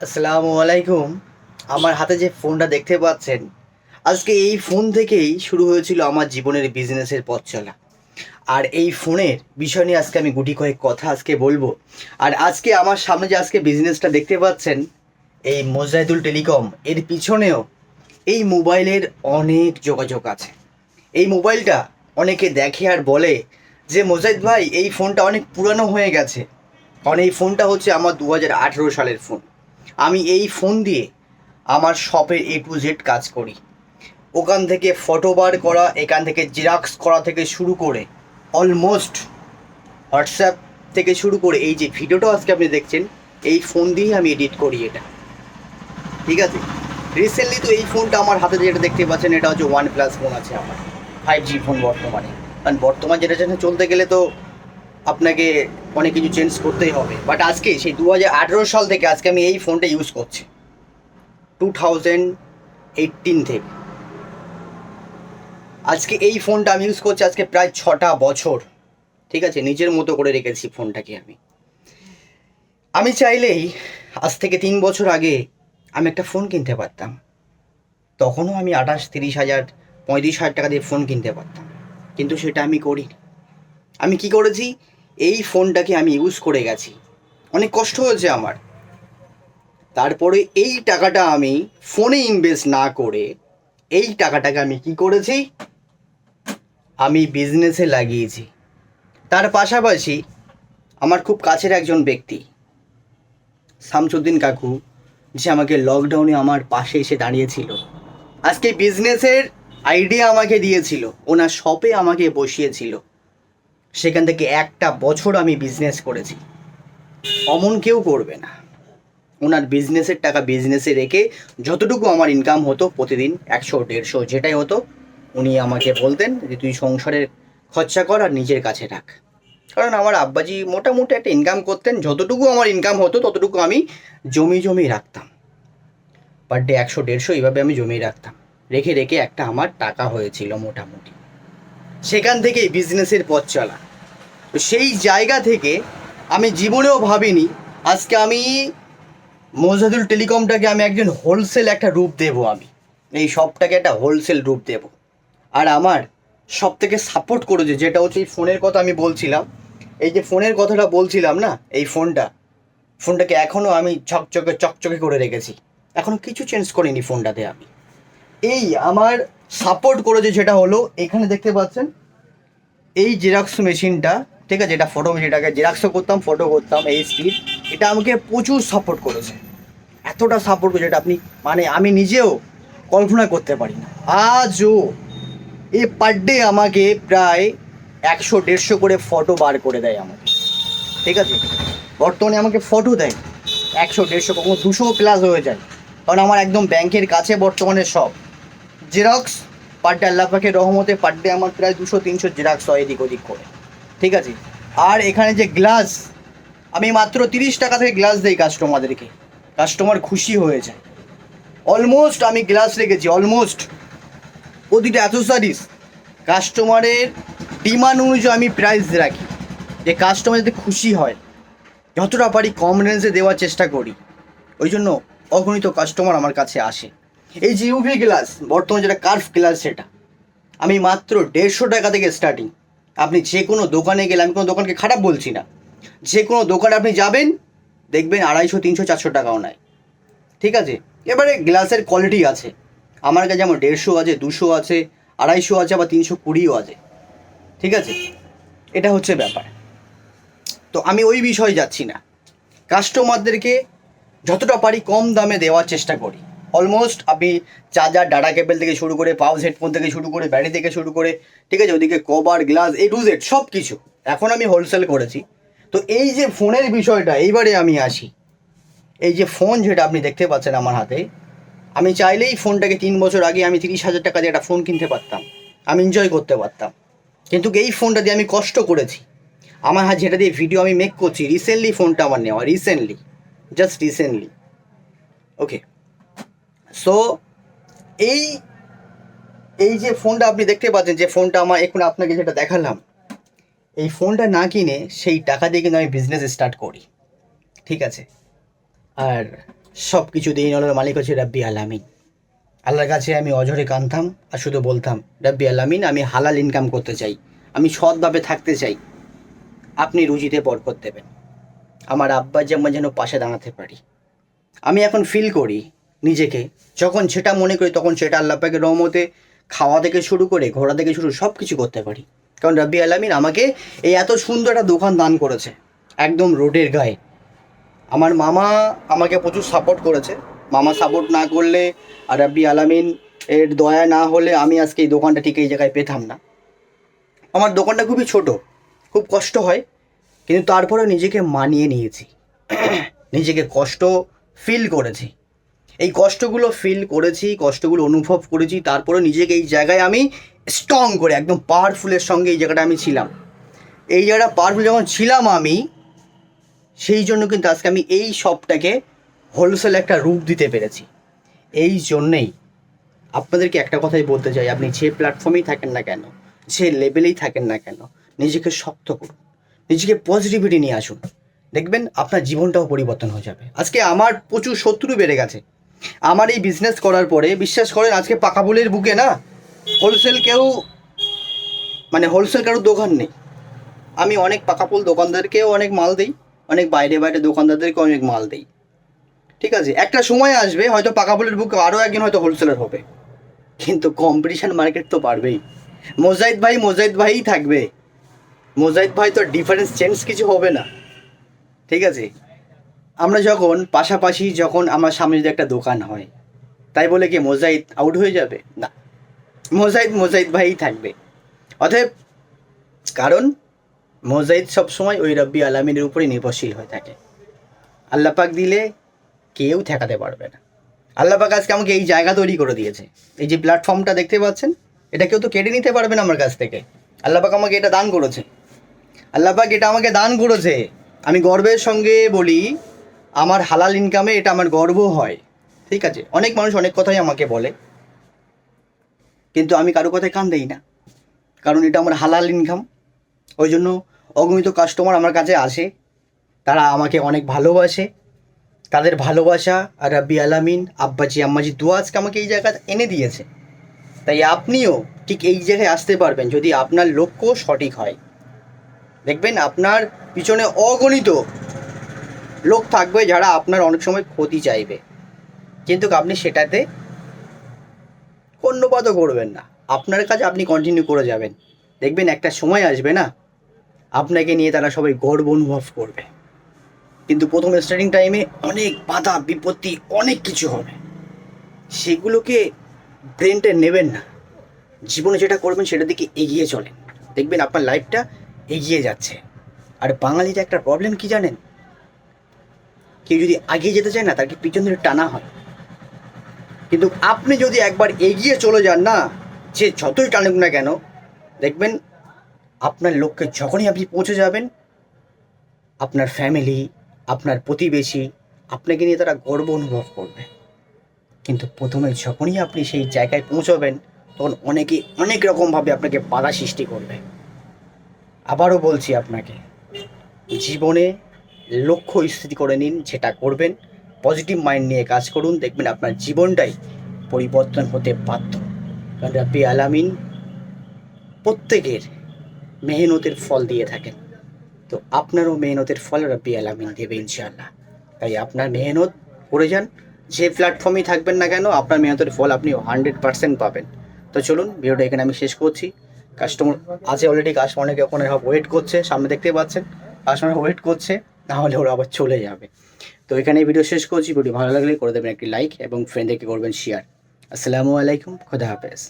আসসালামু আলাইকুম। আমার হাতে যে ফোনটা দেখতে পাচ্ছেন, আজকে এই ফোন থেকেই শুরু হয়েছিল আমার জীবনের বিজনেসের পথ চলা। আর এই ফোনের বিষয় নিয়ে আজকে আমি গুটি কয়েক কথা আজকে বলব। আর আজকে আমার সামনে যে আজকে বিজনেসটা দেখতে পাচ্ছেন, এই মোজাহিদুল টেলিকম, এর পিছনেও এই মোবাইলের অনেক যোগাযোগ আছে। এই মোবাইলটা অনেকে দেখে আর বলে যে মোজাহিদ ভাই, এই ফোনটা অনেক পুরানো হয়ে গেছে। কারণ এই ফোনটা হচ্ছে আমার দু হাজার আঠেরো সালের ফোন। আমি এই ফোন দিয়ে আমার শপের এ টু জেড কাজ করি। ওখান থেকে ফটো বার করা, এখান থেকে জেরক্স করা থেকে শুরু করে অলমোস্ট হোয়াটসঅ্যাপ থেকে শুরু করে, এই যে ভিডিওটা আজকে আপনি দেখছেন, এই ফোন দিয়েই আমি এডিট করি এটা। ঠিক আছে? রিসেন্টলি তো এই ফোনটা আমার হাতে যেটা দেখতে পাচ্ছেন, এটা হচ্ছে ওয়ান প্লাস ফোন আছে আমার ফাইভ জি ফোন বর্তমানে। কারণ বর্তমান যেটা যেন চলতে গেলে তো আপনাকে অনেক কিছু চেঞ্জ করতেই হবে। বাট আজকে, সেই দু হাজার আঠেরো সাল থেকে আজকে আমি এই ফোনটা ইউজ করছি। টু থাউজেন্ড এইটিন থেকে। আজকে এই ফোনটা আমি ইউজ করছি আজকে প্রায় ছটা বছর। ঠিক আছে? নিজের মতো করে রেখেছি ফোনটাকে আমি। আমি চাইলেই আজ থেকে তিন বছর আগে আমি একটা ফোন কিনতে পারতাম। তখনও আমি আঠাশ, তিরিশ হাজার, পঁয়ত্রিশ হাজার টাকা দিয়ে ফোন কিনতে পারতাম। কিন্তু সেটা আমি করি আমি কি করেছি? এই ফোনটাকে আমি ইউজ করে গেছি। অনেক কষ্ট হয়েছে আমার। তারপরে এই টাকাটা আমি ফোনে ইনভেস্ট না করে এই টাকাটাকে আমি কি করেছি? আমি বিজনেসে লাগিয়েছি। তার পাশাপাশি আমার খুব কাছের একজন ব্যক্তি, শামসুদ্দিন কাকু, যে আমাকে লকডাউনে আমার পাশে এসে দাঁড়িয়েছিল। আজকে বিজনেসের আইডিয়া আমাকে দিয়েছিল। ওনার শপে আমাকে বসিয়েছিল। সেখান থেকে একটা বছর আমি বিজনেস করেছি। অমন কেউ করবে না। ওনার বিজনেসের টাকা বিজনেসে রেখে যতটুকু আমার ইনকাম হতো প্রতিদিন একশো, দেড়শো যেটাই হতো, উনি আমাকে বলতেন যে, তুই সংসারের খরচা কর আর নিজের কাছে রাখ। কারণ আমার আব্বাজি মোটামুটি একটা ইনকাম করতেন, যতটুকু আমার ইনকাম হতো, ততটুকু আমি জমি জমি রাখতাম। পার ডে একশো, দেড়শো এইভাবে আমি জমিয়ে রাখতাম। রেখে রেখে একটা আমার টাকা হয়েছিল মোটামুটি। সেখান থেকেই বিজনেসের পথ চলা। তো সেই জায়গা থেকে আমি জীবনেও ভাবিনি, আজকে আমি মোজাদুল টেলিকমটাকে আমি একজন হোলসেল একটা রূপ দেব আমি। এই সবটাকে একটা হোলসেল রূপ দেব। আর আমার সব থেকে সাপোর্ট করেছে যেটা হচ্ছে এই ফোনের কথা আমি বলছিলাম, এই যে ফোনের কথাটা বলছিলাম না, এই ফোনটা, ফোনটাকে এখনও আমি চকচকে চকচকে করে রেখেছি। এখনও কিছু চেঞ্জ করিনি ফোনটাতে আমি। এই আমার সাপোর্ট করেছে যেটা হলো, এখানে দেখতে পাচ্ছেন, এই জেরক্স মেশিনটা ঠিক আছে, এটা ফটো যেটাকে জেরক্সও করতাম ফটো করতাম এই স্পিড এটা আমাকে প্রচুর সাপোর্ট করেছে। এতটা সাপোর্ট করেছে এটা আপনি মানে আমি নিজেও কল্পনা করতে পারি না। আজও এ পার ডে আমাকে প্রায় একশো, দেড়শো করে ফটো বার করে দেয় আমাকে। ঠিক আছে? বর্তমানে আমাকে ফটো দেয়। একশো, দেড়শো, কখনো দুশো প্লাস হয়ে যায়। কারণ আমার একদম ব্যাংকের কাছে বর্তমানে সব। জেরক্স পার ডে আল্লাহ পাখের রহমতে পার ডে আমার প্রায় দুশো, তিনশো জেরক্স হয় এদিক ওদিক করে। ঠিক আছে? আর এখানে যে গ্লাস আমি মাত্র তিরিশ টাকা থেকে গ্লাস দিই কাস্টমারদেরকে কাস্টমার খুশি হয়ে যায়। অলমোস্ট আমি গ্লাস রেখেছি অলমোস্ট প্রতিটা অ্যাসেসারিজ কাস্টমারের ডিমান্ড অনুযায়ী আমি প্রাইস রাখি, যে কাস্টমার যাতে খুশি হয়। যতটা পারি কম রেঞ্জে দেওয়ার চেষ্টা করি। ওই জন্য অগণিত কাস্টমার আমার কাছে আসে। এই যে গ্লাস বর্তমানে যেটা কার্ভ গ্লাস সেটা। আমি মাত্র দেড়শো টাকা থেকে স্টার্টিং আপনি যে কোনো দোকানে গেলে, আমি কোনো দোকানকে খারাপ বলছি না। যে কোনো দোকানে আপনি যাবেন, দেখবেন আড়াইশো, তিনশো, চারশো টাকাও নেয় ঠিক আছে? এবারে গ্লাসের কোয়ালিটি আছে। আমার কাছে যেমন দেড়শো আছে, দুশো আছে, আড়াইশো আছে, আবার তিনশো কুড়িও আছে। ঠিক আছে? এটা হচ্ছে ব্যাপার। তো আমি ওই বিষয়ে যাচ্ছি না। কাস্টমারদেরকে যতটা পারি কম দামে দেওয়ার চেষ্টা করি। অলমোস্ট আপনি চার্জার ডাটা কেবল থেকে শুরু করে পাউস হেডফোন থেকে শুরু করে ব্যাটারি থেকে শুরু করে, ঠিক আছে? ওদিকে cover glass A to Z সব কিছু এখন আমি হোলসেল করেছি। তো এই যে ফোনের বিষয়টা, এইবারে আমি আসি। এই যে ফোন যেটা আপনি দেখতে পাচ্ছেন আমার হাতে, আমি চাইলেই ফোনটাকে তিন বছর আগে আমি তিরিশ হাজার টাকা দিয়ে একটা ফোন কিনতে পারতাম। আমি এনজয় করতে পারতাম। কিন্তু এই ফোনটা দিয়ে আমি কষ্ট করেছি। আমার হাত যেটা দিয়ে ভিডিও আমি মেক করছি রিসেন্টলি ফোনটা আমার নেওয়া recently just recently okay so এই এই যে ফোনটা আপনি দেখতে পাচ্ছেন, যে ফোনটা আমার এখন আপনাকে যেটা দেখালাম, এই ফোনটা না কিনে সেই টাকা দিয়ে কিন্তু আমি বিজনেস স্টার্ট করি। ঠিক আছে? আর সব কিছু দিন হলো মালিক হচ্ছে রাব্বি আলামিন। আল্লাহর কাছে আমি অঝরে কানতাম আর শুধু বলতাম, রাব্বি আলামিন, আমি হালাল ইনকাম করতে চাই। আমি সৎভাবে থাকতে চাই। আপনি রুজিতে বরকত দেবেন। আমার আব্বা যেমন যেন পাশে দাঁড়াতে পারি। আমি এখন ফিল করি নিজেকে। যখন যেটা মনে করি, তখন সেটা আল্লাহ পাকের রহমতে খাওয়া থেকে শুরু করে ঘোরা থেকে শুরু সব কিছু করতে পারি। কারণ রাব্বি আলামিন আমাকে এই এত সুন্দর একটা দোকান দান করেছে, একদম রোডের গায়ে। আমার মামা আমাকে প্রচুর সাপোর্ট করেছে। মামা সাপোর্ট না করলে আর রাব্বি আলামিন এর দয়া না হলে আমি আজকে এই দোকানটা ঠিক এই জায়গায় পেতাম না। আমার দোকানটা খুবই ছোট, খুব কষ্ট হয়, কিন্তু তারপরে নিজেকে মানিয়ে নিয়েছি। নিজেকে কষ্ট ফিল করেছি। এই কষ্টগুলো ফিল করেছি, কষ্টগুলো অনুভব করেছি, তারপরে নিজেকে এই জায়গায় আমি স্ট্রং করে, একদম পাওয়ারফুলের সঙ্গে এই জায়গাটা আমি ছিলাম। এই জায়গাটা পাওয়ারফুল যখন ছিলাম আমি, সেই জন্য কিন্তু আজকে আমি এই শপটাকে হোলসেল একটা রূপ দিতে পেরেছি। এই জন্যেই আপনাদেরকে একটা কথাই বলতে চাই, আপনি যে প্ল্যাটফর্মেই থাকেন না কেন, যে লেভেলেই থাকেন না কেন, নিজেকে শক্ত করুন, নিজেকে পজিটিভিটি নিয়ে আসুন। দেখবেন আপনার জীবনটাও পরিবর্তন হয়ে যাবে। আজকে আমার প্রচুর শত্রু বেড়ে গেছে। আমার এই বিজনেস করার পরে বিশ্বাস করেন আজকে পাকাবুলের বুকে না হোলসেল কেউ মানে হোলসেল কারোর দোকান নেই। আমি অনেক পাকাপুল দোকানদারকেও অনেক মাল দিই, অনেক বাইরে বাইরে দোকানদারদেরকে অনেক মাল দিই। ঠিক আছে, একটা সময় আসবে হয়তো পাকাপুলের বুকে আরও একজন হয়তো হোলসেলার হবে। কিন্তু কম্পিটিশন মার্কেট তো পারবেই মোজাইদ ভাই, মোজাইদ ভাইই থাকবে। মোজাইদ ভাই তো ডিফারেন্স চেঞ্জ কিছু হবে না। ঠিক আছে? আমরা যখন পাশাপাশি যখন আমার সামনে যদি একটা দোকান হয়, তাই বলে কি মোজাইদ আউট হয়ে যাবে? না। মোজাইদ মোজাইদ ভাই থাকবে। অতএব কারণ মোজাইদ সবসময় ওই রব্বি আলামিনের উপরে নির্ভরশীল হয়ে থাকে। আল্লাপাক দিলে কেউ ঠেকাতে পারবে না। আল্লাপাক আজকে আমাকে এই জায়গা তৈরি করে দিয়েছে। এই যে প্ল্যাটফর্মটা দেখতে পাচ্ছেন, এটা কেউ তো কেটে নিতে পারবে না আমার কাছ থেকে। আল্লাপাক আমাকে এটা দান করেছে। আল্লাপাক এটা আমাকে দান করেছে। আমি গর্বের সঙ্গে বলি আমার হালাল ইনকামে এটা আমার গর্ব হয়। ঠিক আছে? অনেক মানুষ অনেক কথাই আমাকে বলে। কিন্তু আমি কারও কথায় কান দেই না। কারণ এটা আমার হালাল ইনকাম ওই জন্য অগণিত কাস্টমার আমার কাছে আসে। তারা আমাকে অনেক ভালোবাসে। তাদের ভালোবাসা আর রাব্বি আলামিন, আব্বাজি, আম্মাজি দোয়া আজকে আমাকে এই জায়গা এনে দিয়েছে। তাই আপনিও ঠিক এই জায়গায় আসতে পারবেন যদি আপনার লক্ষ্য সঠিক হয়। দেখবেন আপনার পিছনে অগণিত লোক থাকবে যারা আপনার অনেক সময় ক্ষতি চাইবে। কিন্তু আপনি সেটাতে কর্ণপাতও করবেন না। আপনার কাজ আপনি কন্টিনিউ করে যাবেন। দেখবেন একটা সময় আসবে না, আপনাকে নিয়ে তারা সবাই গর্ব অনুভব করবে। কিন্তু প্রথম স্টার্টিং টাইমে অনেক বাধা, বিপত্তি, অনেক কিছু হবে। সেগুলোকে ব্রেনটে নেবেন না। জীবনে যেটা করবেন সেটার দিকে এগিয়ে চলেন। দেখবেন আপনার লাইফটা এগিয়ে যাচ্ছে। আর বাঙালির একটা প্রবলেম কি জানেন? কেউ যদি এগিয়ে যেতে চায় না তাকে পিছন ধরে টানা হয়? কিন্তু আপনি যদি একবার এগিয়ে চলে যান না যে যতই টানুক না কেন, দেখবেন আপনার লক্ষ্যে যখনই আপনি পৌঁছে যাবেন, আপনার ফ্যামিলি আপনার প্রতিবেশী, আপনাকে নিয়ে তারা গর্ব অনুভব করবে। কিন্তু প্রথমে যখনই আপনি সেই জায়গায় পৌঁছবেন, তখন অনেকে অনেক রকমভাবে আপনাকে বাধা সৃষ্টি করবে। আবারও বলছি আপনাকে, জীবনে লক্ষ্য স্থিতি করে নিন যেটা করবেন। পজিটিভ মাইন্ড নিয়ে কাজ করুন, দেখবেন আপনার জীবনটাই পরিবর্তন হতে বাধ্য। কারণ রাব্বি আলামিন প্রত্যেকের মেহনতের ফল দিয়ে থাকেন। তো আপনারও মেহনতের ফল রাব্বি আলামিন দেবে ইনশাআল্লাহ। তাই আপনার মেহনত করে যান। যে প্ল্যাটফর্মেই থাকবেন না কেন, আপনার মেহনতের ফল আপনি হান্ড্রেড পার্সেন্ট পাবেন। তো চলুন, ভিডিওটা এখানে আমি শেষ করছি। কাস্টমার আছে অলরেডি কাস্টমার অনেকে ওখানে ওয়েট করছে, সামনে দেখতে পাচ্ছেন। কাস্টমার ওয়েট করছে। না হলে ওরা আবার চলে যাবে। তো এখানে ভিডিও শেষ করছি। ভিডিও ভালো লাগলে করে দেবেন একটি লাইক এবং ফ্রেন্ডদেরকে করবেন শেয়ার আসসালামু আলাইকুম। খোদা হাফেজ।